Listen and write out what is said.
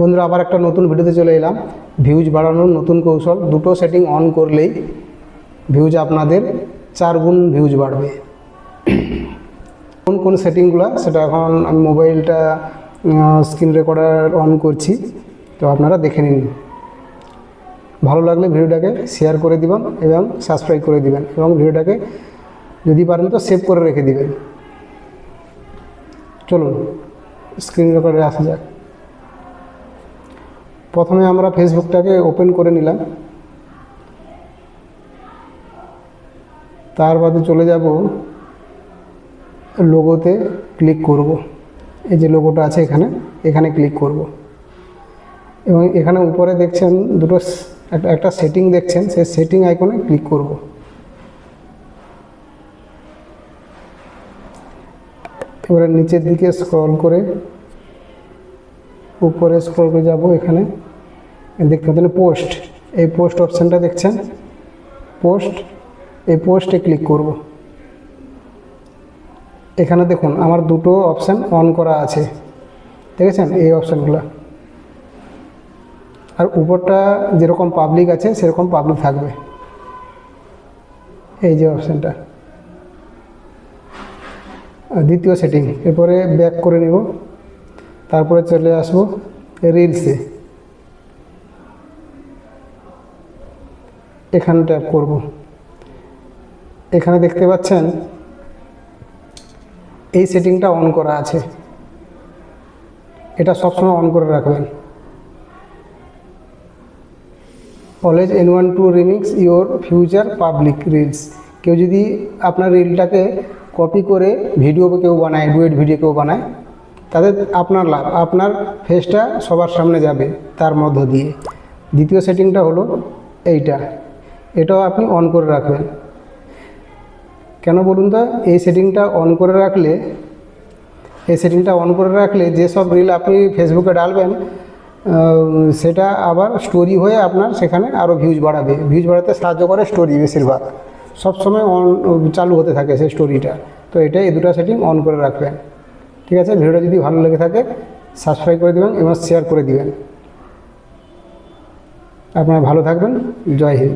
বন্ধুরা, আবার একটা নতুন ভিডিওতে চলে এলাম। ভিউজ বাড়ানোর নতুন কৌশল। দুটো সেটিং অন করলেই ভিউজ আপনাদের চার গুণ ভিউজ বাড়বে। কোন কোন সেটিংগুলো, সেটা এখন আমি মোবাইলটা স্ক্রিন রেকর্ডার অন করছি। তো আপনারা দেখে নিন। ভালো লাগলে ভিডিওটাকে শেয়ার করে দিবেন এবং সাবস্ক্রাইব করে দিবেন এবং ভিডিওটাকে যদি পারেন তো সেভ করে রেখে দিবেন। চলুন স্ক্রিন রেকর্ডে আসা যাক। প্রথমে আমরা ফেসবুকটাকে ওপেন করে নিলাম। তার বাদে চলে যাব লোগোতে ক্লিক করব। এই যে লোগোটা আছে এখানে এখানে ক্লিক করব। এবং এখানে উপরে দেখছেন দুটো একটা সেটিং দেখছেন, সেই সেটিং আইকনে ক্লিক করব। এবারে নিচের দিকে স্ক্রল করে উপরে স্ক্রল করে যাব এখানে। দেখতে পাচ্ছেন পোস্ট এই পোস্ট অপশানটা দেখছেন? পোস্ট এই পোস্টে ক্লিক করব। এখানে দেখুন, আমার দুটো অপশান অন করা আছে। দেখেছেন এই অপশানগুলো আর উপরটা যেরকম পাবলিক আছে, সেরকম পাবলিক থাকবে। এই যে অপশানটা দ্বিতীয় সেটিং এরপরে ব্যাক করে নেব। তারপরে চলে আসব রিলসে এখানে ট্যাপ করব। এখানে দেখতে পাচ্ছেন, এই সেটিংটা অন করা আছে। এটা সবসময় অন করে রাখবেন। Always N one two remix your future public reels কেউ যদি আপনার রিলটাকে কপি করে ভিডিও কেউ বানায় ডুয়েট ভিডিও কেউ বানায় তাদের আপনার লাভ, আপনার ফেসটা সবার সামনে যাবে তার মধ্য দিয়ে। দ্বিতীয় সেটিংটা হলো এইটা। এটাও আপনি অন করে রাখবেন। কেন বলুন তো? এই সেটিংটা অন করে রাখলে, এই সেটিংটা অন করে রাখলে যেসব রিল আপনি ফেসবুকে ডালবেন সেটা আবার স্টোরি হয়ে আপনার সেখানে আরও ভিউজ বাড়াবে। ভিউজ বাড়াতে সাহায্য করে স্টোরি বেশিরভাগ। সবসময় অন চালু হতে থাকে সেই স্টোরিটা তো এটাই এই দুটো সেটিং অন করে রাখবেন। ঠিক আছে, ভিডিওটা যদি ভালো লেগে থাকে সাবস্ক্রাইব করে দেবেন এবং শেয়ার করে দিবেন। আপনারা ভালো থাকবেন, জয় হিন্দ।